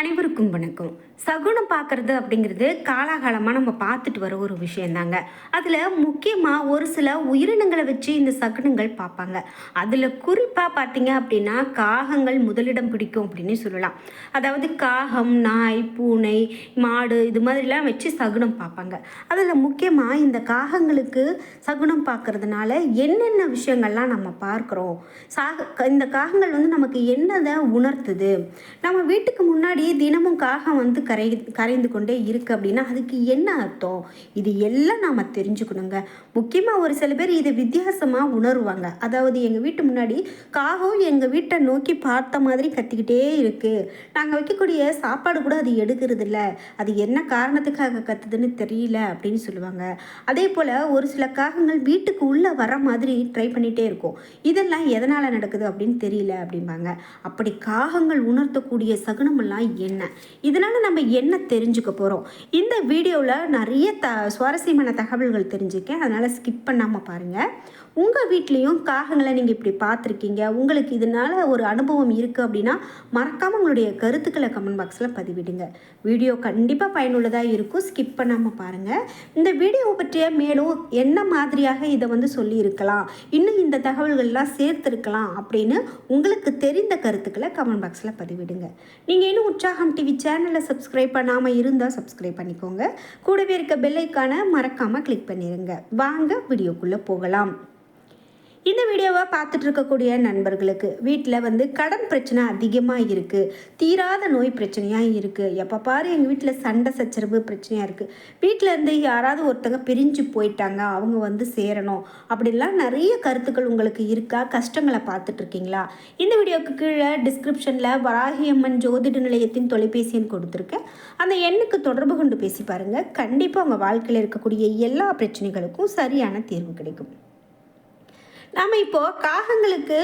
அனைவருக்கும் வணக்கம். சகுனம் பார்க்குறது அப்படிங்கிறது காலாகாலமாக நம்ம பார்த்துட்டு வர ஒரு விஷயந்தாங்க. அதில் முக்கியமாக ஒரு சில உயிரினங்களை வச்சு இந்த சகுனங்கள் பார்ப்பாங்க. அதில் குறிப்பாக பார்த்தீங்க அப்படின்னா காகங்கள் முதலிடம் பிடிக்கும் அப்படின்னு சொல்லலாம். அதாவது காகம் நாய் பூனை மாடு இது மாதிரிலாம் வச்சு சகுனம் பார்ப்பாங்க. அதில் முக்கியமாக இந்த காகங்களுக்கு சகுனம் பார்க்கறதுனால என்னென்ன விஷயங்கள்லாம் நம்ம பார்க்குறோம்? சாக இந்த காகங்கள் வந்து நமக்கு என்னதை உணர்த்துது? நம்ம வீட்டுக்கு முன்னாடி தினமும் காகம் வந்து கரை கரைந்து கொண்டே இருக்குது அப்படின்னா அதுக்கு என்ன அர்த்தம்? இது எல்லாம் நாம் தெரிஞ்சுக்கணுங்க. முக்கியமாக ஒரு சில பேர் இதை வித்தியாசமாக உணருவாங்க. அதாவது எங்கள் வீட்டு முன்னாடி காகம் எங்கள் வீட்டை நோக்கி பார்த்த மாதிரி கத்திக்கிட்டே இருக்குது நாங்கள் வைக்கக்கூடிய சாப்பாடு கூட அது எடுக்கிறது இல்லை அது என்ன காரணத்துக்காக கத்துதுன்னு தெரியல அப்படின்னு சொல்லுவாங்க. அதே போல் ஒரு சில காகங்கள் வீட்டுக்கு உள்ளே வர மாதிரி ட்ரை பண்ணிகிட்டே இருக்கும். இதெல்லாம் எதனால் நடக்குது அப்படின்னு தெரியல அப்படிம்பாங்க. அப்படி காகங்கள் உணர்த்தக்கூடிய சகுனமெல்லாம் என்ன? இதனால் நம்ம என்ன தெரிஞ்சுக்க போகிறோம் இந்த வீடியோவில் நிறைய த சுவாரஸ்யமான தகவல்கள் தெரிஞ்சுக்கேன். அதனால் ஸ்கிப் பண்ணாமல் பாருங்கள் உங்கள் வீட்லேயும் காகங்களை நீங்கள் இப்படி பார்த்துருக்கீங்க. உங்களுக்கு இதனால் ஒரு அனுபவம் இருக்குது அப்படின்னா மறக்காமல் உங்களுடைய கருத்துக்களை கமெண்ட் பாக்ஸில் பதிவிடுங்க. வீடியோ கண்டிப்பாக பயனுள்ளதாக இருக்கும். ஸ்கிப் பண்ணாமல் பாருங்கள் இந்த வீடியோவை பற்றிய மேலும் என்ன மாதிரியாக இதை வந்து சொல்லியிருக்கலாம்? இன்னும் இந்த தகவல்கள்லாம் சேர்த்துருக்கலாம் அப்படின்னு உங்களுக்கு தெரிந்த கருத்துக்களை கமெண்ட் பாக்ஸில் பதிவிடுங்க. நீங்கள் இன்னும் உற்சாகம் டிவி சேனலை சப்ஸ்கிரைப் பண்ணாமல் இருந்தால் சப்ஸ்கிரைப் பண்ணிக்கோங்க. கூடவே இருக்க பெல்லைக்கான மறக்காமல் கிளிக் பண்ணிடுங்க வாங்க வீடியோக்குள்ளே போகலாம். இந்த வீடியோவை பார்த்துட்டு இருக்கக்கூடிய நண்பர்களுக்கு வீட்டில் வந்து கடன் பிரச்சனை அதிகமாக இருக்குது தீராத நோய் பிரச்சனையாக இருக்குது எப்போ பாரு எங்கள் வீட்டில் சண்டை சச்சரவு பிரச்சனையாக இருக்குது வீட்டில் இருந்து யாராவது ஒருத்தங்க பிரிஞ்சு போயிட்டாங்க அவங்க வந்து சேரணும். அப்படிலாம் நிறைய கருத்துக்கள் உங்களுக்கு இருக்கா? கஷ்டங்களை பார்த்துட்டு இருக்கீங்களா? இந்த வீடியோவுக்கு கீழே டிஸ்கிரிப்ஷனில் வராகியம்மன் ஜோதிட நிலையத்தின் தொலைபேசி எண் கொடுத்துருக்கேன். அந்த எண்ணுக்கு தொடர்பு கொண்டு பேசி பாருங்கள் கண்டிப்பாக உங்கள் வாழ்க்கையில் இருக்கக்கூடிய எல்லா பிரச்சனைகளுக்கும் சரியான தீர்வு கிடைக்கும். நாம் இப்போது காகங்களுக்கு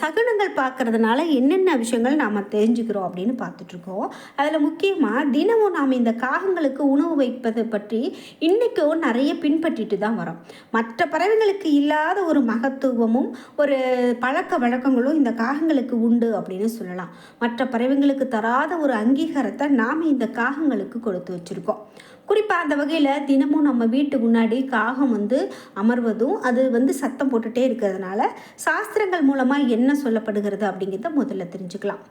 சகுனங்கள் பார்க்கறதுனால என்னென்ன விஷயங்கள் நாம் தெரிஞ்சுக்கிறோம் அப்படின்னு பார்த்துட்ருக்கோம். அதில் முக்கியமாக தினமும் நாம் இந்த காகங்களுக்கு உணவு வைப்பதை பற்றி இன்றைக்கும் நிறைய பின்பற்றிட்டு தான் வரோம். மற்ற பறவைகளுக்கு இல்லாத ஒரு மகத்துவமும் ஒரு பழக்க வழக்கங்களும் இந்த காகங்களுக்கு உண்டு அப்படின்னு சொல்லலாம். மற்ற பறவைங்களுக்கு தராத ஒரு அங்கீகாரத்தை நாம் இந்த காகங்களுக்கு கொடுத்து வச்சுருக்கோம். குறிப்பாக அந்த வகையில் தினமும் நம்ம வீட்டு முன்னாடி காகம் வந்து அமர்வதும் அது வந்து சத்தம் போட்டுகிட்டே இருக்கிறதுனால சாஸ்திரங்கள் மூலமாக என்ன சொல்லப்படுகிறது அப்படிங்கிறத முதல்ல தெரிஞ்சுக்கலாம்.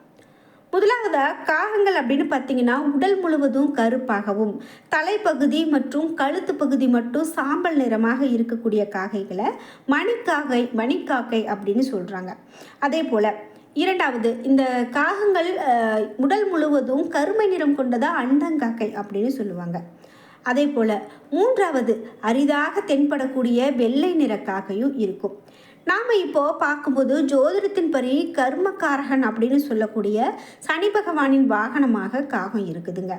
முதலாவதாக காகங்கள் அப்படின்னு பார்த்தீங்கன்னா உடல் முழுவதும் கருப்பாகவும் தலைப்பகுதி மற்றும் கழுத்து பகுதி மட்டும் சாம்பல் நிறமாக இருக்கக்கூடிய காகைகளை மணிக்காகை மணிக்காக்கை அப்படின்னு சொல்கிறாங்க அதே போல் இரண்டாவது இந்த காகங்கள் உடல் முழுவதும் கருமை நிறம் கொண்டதாக அண்டங்காக்கை அப்படின்னு சொல்லுவாங்க. அதே போல் மூன்றாவது அரிதாக தென்படக்கூடிய வெள்ளை நிற காக்கையும் இருக்கும். நாம் இப்போது பார்க்கும்போது ஜோதிடத்தின்படி கர்மக்காரகன் அப்படின்னு சொல்லக்கூடிய சனி பகவானின் வாகனமாக காகம் இருக்குதுங்க.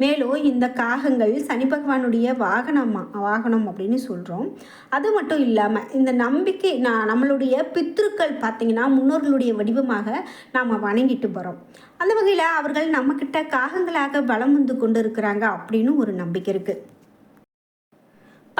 மேலும் இந்த காகங்கள் சனி பகவானுடைய வாகனமா வாகனம் அப்படின்னு சொல்கிறோம் அது மட்டும் இல்லாமல் இந்த நம்பிக்கை நான் நம்மளுடைய பித்ருக்கள் பார்த்திங்கன்னா முன்னோர்களுடைய வடிவமாக நாம் வணங்கிட்டு வரோம் அந்த வகையில் அவர்கள் நம்மக்கிட்ட காகங்களாக வளம் வந்து கொண்டு இருக்கிறாங்க அப்படின்னு ஒரு நம்பிக்கை இருக்குது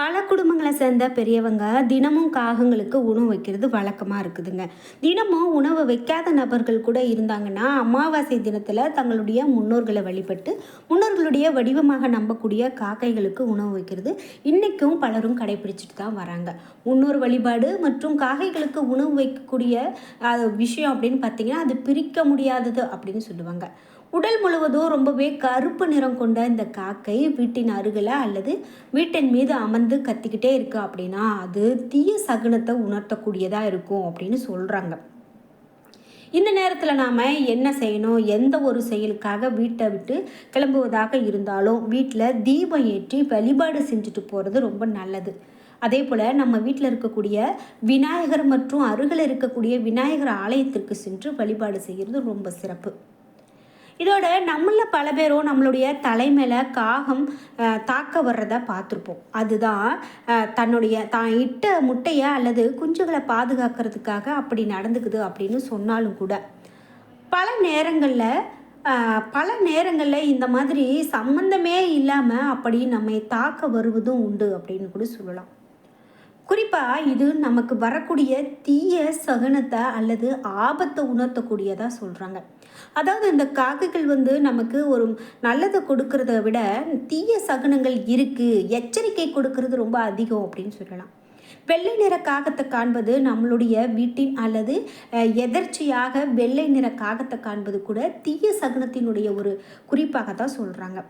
பல குடும்பங்களை சேர்ந்த பெரியவங்க தினமும் காகங்களுக்கு உணவு வைக்கிறது வழக்கமாக இருக்குதுங்க. தினமும் உணவு வைக்காத நபர்கள் கூட இருந்தாங்கன்னா அமாவாசை தினத்தில் தங்களுடைய முன்னோர்களை வழிபட்டு முன்னோர்களுடைய வடிவமாக நம்பக்கூடிய காக்கைகளுக்கு உணவு வைக்கிறது. இன்றைக்கும் பலரும் கடைபிடிச்சிட்டு தான் வராங்க. முன்னோர் வழிபாடு மற்றும் காக்கைகளுக்கு உணவு வைக்கக்கூடிய விஷயம் அப்படின்னு பார்த்தீங்கன்னா அது பிரிக்க முடியாதது அப்படின்னு சொல்லுவாங்க. உடல் முழுவதும் ரொம்பவே கருப்பு நிறம் கொண்ட இந்த காக்கை வீட்டின் அருகில் அல்லது வீட்டின் மீது அமர்ந்து கத்திக்கிட்டே இருக்கு அப்படின்னா அது தீய சகுனத்தை உணர்த்தக்கூடியதாக இருக்கும் அப்படின்னு சொல்கிறாங்க இந்த நேரத்தில் நாம் என்ன செய்யணும்? எந்த ஒரு செயலுக்காக வீட்டை விட்டு கிளம்புவதாக இருந்தாலும் வீட்டில் தீபம் ஏற்றி வழிபாடு செஞ்சுட்டு போகிறது ரொம்ப நல்லது. அதே போல் நம்ம வீட்டில் இருக்கக்கூடிய விநாயகர் மற்றும் அருகில் இருக்கக்கூடிய விநாயகர் ஆலயத்திற்கு சென்று வழிபாடு செய்கிறது ரொம்ப சிறப்பு. இதோட நம்மள பல பேரும் நம்மளுடைய தலைமையில் காகம் தாக்க வர்றத பார்த்துருப்போம். அதுதான் தன்னுடைய தான் இட்ட முட்டையை அல்லது குஞ்சுகளை பாதுகாக்கிறதுக்காக அப்படி நடந்துக்குது அப்படின்னு சொன்னாலும் கூட. பல நேரங்களில் பல நேரங்களில் இந்த மாதிரி சம்மந்தமே இல்லாமல் அப்படி நம்மை தாக்க வருவதும் உண்டு அப்படின்னு கூட சொல்லலாம். குறிப்பாக இது நமக்கு வரக்கூடிய தீய சகுனத்தை அல்லது ஆபத்தை உணர்த்தக்கூடியதாக சொல்கிறாங்க அதாவது இந்த காக்கைகள் வந்து நமக்கு ஒரு நல்லதை கொடுக்கறத விட தீய சகுனங்கள் இருக்குது எச்சரிக்கை கொடுக்கறது ரொம்ப அதிகம் அப்படின்னு சொல்லலாம். வெள்ளை நிற காகத்தை காண்பது நம்மளுடைய வீட்டின் அல்லது எதர்ச்சியாக வெள்ளை நிற காகத்தை காண்பது கூட தீய சகுனத்தினுடைய ஒரு குறிப்பாக தான் சொல்கிறாங்க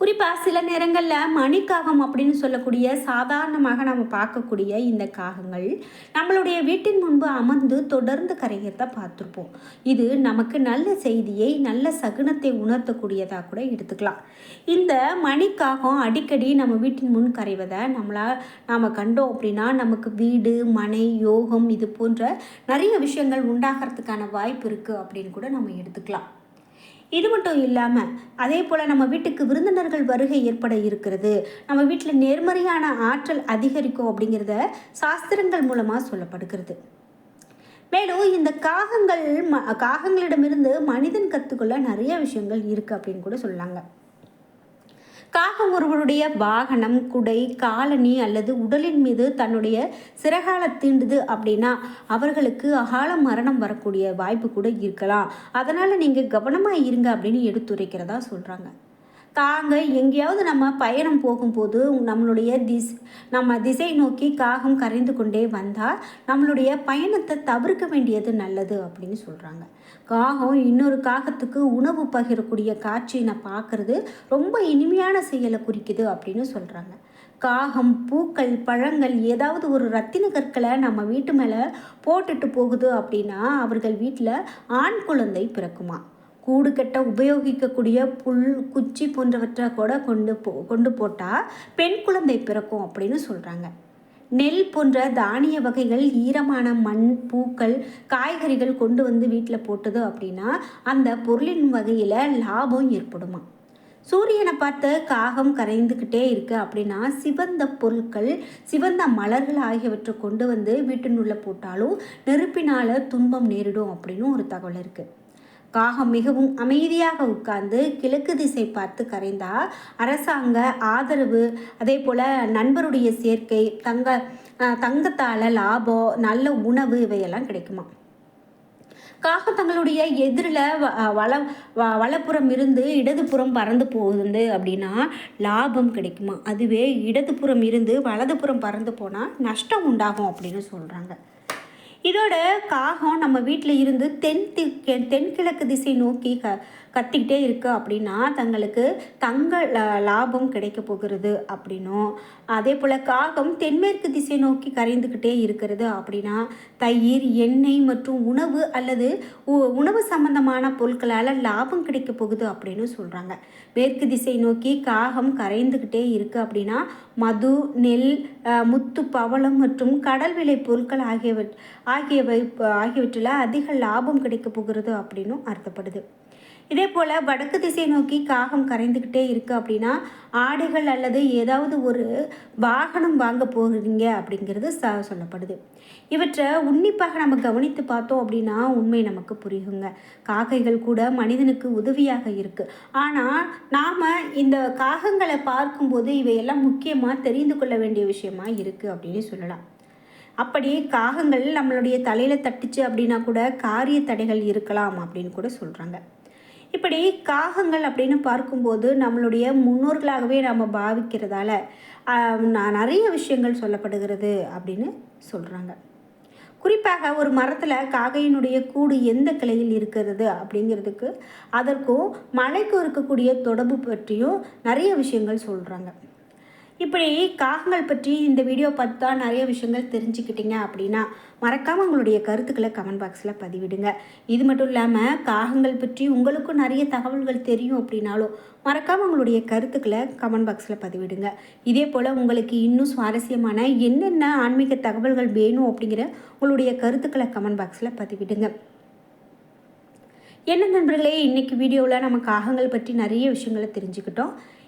குறிப்பாக சில நேரங்களில் மணிக்காகம் அப்படின்னு சொல்லக்கூடிய சாதாரணமாக நம்ம பார்க்கக்கூடிய இந்த காகங்கள் நம்மளுடைய வீட்டின் முன்பு அமர்ந்து தொடர்ந்து கரைகிறத பார்த்துருப்போம். இது நமக்கு நல்ல செய்தியை நல்ல சகுனத்தை உணர்த்தக்கூடியதாக கூட எடுத்துக்கலாம். இந்த மணிக்காகம் அடிக்கடி நம்ம வீட்டின் முன் கரைவதை நம்மளால் நாம் கண்டோம் அப்படின்னா நமக்கு வீடு மனை யோகம் இது போன்ற நிறைய விஷயங்கள் உண்டாகிறதுக்கான வாய்ப்பு இருக்குது அப்படின்னு கூட நம்ம எடுத்துக்கலாம். இது மட்டும் இல்லாமல் அதே போல் நம்ம வீட்டுக்கு விருந்தினர்கள் வருகை ஏற்பட இருக்கிறது. நம்ம வீட்டில் நேர்மறையான ஆற்றல் அதிகரிக்கும் அப்படிங்கிறத சாஸ்திரங்கள் மூலமாக சொல்லப்படுகிறது. மேலும் இந்த காகங்கள் ம காகங்களிடமிருந்து மனிதன் கற்றுக்கொள்ள நிறைய விஷயங்கள் இருக்குது அப்படின்னு கூட சொல்லாங்க. காகம் ஒருவருடைய வாகனம் குடை காலனி அல்லது உடலின் மீது தன்னுடைய சிறகால தீண்டுது அப்படின்னா அவர்களுக்கு அகால மரணம் வரக்கூடிய வாய்ப்பு கூட இருக்கலாம். அதனால் நீங்கள் கவனமாக இருங்க அப்படின்னு எடுத்துரைக்கிறதா சொல்கிறாங்க தாங்க எங்கேயாவது நம்ம பயணம் போகும்போது நம்மளுடைய திஸ் நம்ம திசை நோக்கி காகம் கரைந்து கொண்டே வந்தால் நம்மளுடைய பயணத்தை தவிர்க்க வேண்டியது நல்லது அப்படின்னு சொல்கிறாங்க காகம் இன்னொரு காகத்துக்கு உணவு பகிரக்கூடிய காட்சியை நான் பார்க்குறது ரொம்ப இனிமையான செயலை குறிக்குது அப்படின்னு சொல்கிறாங்க காகம் பூக்கள் பழங்கள் ஏதாவது ஒரு ரத்தின கற்களை நம்ம வீட்டு மேலே போட்டுட்டு போகுது அப்படின்னா அவர்கள் வீட்டில் ஆண் குழந்தை பிறக்குமா? கூடு கட்ட உபயோகிக்கக்கூடிய புல் குச்சி போன்றவற்றை கூட கொண்டு போ கொண்டு போட்டால் பெண் குழந்தை பிறக்கும் அப்படின்னு சொல்கிறாங்க நெல் போன்ற தானிய வகைகள் ஈரமான மண் பூக்கள் காய்கறிகள் கொண்டு வந்து வீட்டில் போட்டது அப்படின்னா அந்த பொருளின் வகையில் லாபம் ஏற்படுமா? சூரியனை பார்த்து காகம் கரைந்துக்கிட்டே இருக்கு அப்படின்னா சிவந்த பொருட்கள் சிவந்த மலர்கள் ஆகியவற்றை கொண்டு வந்து வீட்டினுள்ள போட்டாலும் நெருப்பினால் துன்பம் நேரிடும் அப்படின்னு ஒரு தகவல் இருக்குது காகம் மிகவும் அமைதியாக உட்கார்ந்து கிழக்கு திசை பார்த்து கரைந்தா அரசாங்க ஆதரவு. அதே போல் நண்பருடைய சேர்க்கை தங்க தங்கத்தால் லாபம் நல்ல உணவு இவையெல்லாம் கிடைக்குமா? காகம் தங்களுடைய எதிரில் வள வ- வலப்புறம் இருந்து இடதுபுறம் பறந்து போகுது அப்படின்னா லாபம் கிடைக்குமா? அதுவே இடதுபுறம் இருந்து வலதுபுறம் பறந்து போனால் நஷ்டம் உண்டாகும் அப்படின்னு சொல்கிறாங்க இதோட காகம் நம்ம வீட்டில் இருந்து தென் தி- தென்கிழக்கு திசை நோக்கி க கத்திக்கிட்டே இருக்குது அப்படின்னா தங்களுக்கு தங்க லாபம் கிடைக்க போகிறது அப்படின்னும். அதே போல் காகம் தென்மேற்கு திசை நோக்கி கரைந்துக்கிட்டே இருக்கிறது அப்படின்னா தயிர் எண்ணெய் மற்றும் உணவு அல்லது உ- உணவு சம்பந்தமான பொருட்களால் லாபம் கிடைக்க போகுது அப்படின்னு சொல்கிறாங்க மேற்கு திசை நோக்கி காகம் கரைந்துக்கிட்டே இருக்குது அப்படின்னா மது நெல் முத்து பவளம் மற்றும் கடல் விலை பொருட்கள் ஆகியவற் ஆகியவை ஆகியவற்றில் அதிக லாபம் கிடைக்க போகிறது அப்படின்னும் அர்த்தப்படுது. இதே போல் வடக்கு திசை நோக்கி காகம் கரைந்துக்கிட்டே இருக்குது அப்படின்னா ஆடைகள் அல்லது ஏதாவது ஒரு வாகனம் வாங்க போகிறீங்க அப்படிங்கிறது ச சொல்லப்படுது. இவற்றை உன்னிப்பாக நம்ம கவனித்து பார்த்தோம் அப்படின்னா உண்மை நமக்கு புரியுங்க. காக்கைகள் கூட மனிதனுக்கு உதவியாக இருக்குது ஆனால் நாம் இந்த காகங்களை பார்க்கும்போது இவையெல்லாம் முக்கியமாக தெரிந்து கொள்ள வேண்டிய விஷயமா இருக்குது அப்படின்னு சொல்லலாம். அப்படி காகங்கள் நம்மளுடைய தலையில் தட்டுச்சு அப்படின்னா கூட காரிய தடைகள் இருக்கலாம் அப்படின்னு கூட சொல்கிறாங்க இப்படி காகங்கள் அப்படின்னு பார்க்கும்போது நம்மளுடைய முன்னோர்களாகவே நாம் பாவிக்கிறதால நிறைய விஷயங்கள் சொல்லப்படுகிறது அப்படின்னு சொல்கிறாங்க குறிப்பாக ஒரு மரத்தில் காகையினுடைய கூடு எந்த கிளையில் இருக்கிறது அப்படிங்கிறதுக்கு அதற்கும் மலைக்கும் இருக்கக்கூடிய தொடர்பு பற்றியும் நிறைய விஷயங்கள் சொல்கிறாங்க இப்படி காகங்கள் பற்றி இந்த வீடியோ பார்த்தா நிறைய விஷயங்கள் தெரிஞ்சுக்கிட்டீங்க அப்படின்னா மறக்காமல் உங்களுடைய கருத்துக்களை கமெண்ட் பாக்ஸில் பதிவிடுங்க. இது மட்டும் இல்லாமல் காகங்கள் பற்றி உங்களுக்கும் நிறைய தகவல்கள் தெரியும் அப்படின்னாலும் மறக்காமல் உங்களுடைய கருத்துக்களை கமெண்ட் பாக்ஸில் பதிவிடுங்க. இதே போல் உங்களுக்கு இன்னும் சுவாரஸ்யமான என்னென்ன ஆன்மீக தகவல்கள் வேணும் அப்படிங்கிற உங்களுடைய கருத்துக்களை கமெண்ட் பாக்ஸில் பதிவிடுங்க. என்ன நண்பர்களே இன்றைக்கி வீடியோவில் நம்ம காகங்கள் பற்றி நிறைய விஷயங்களை தெரிஞ்சுக்கிட்டோம்.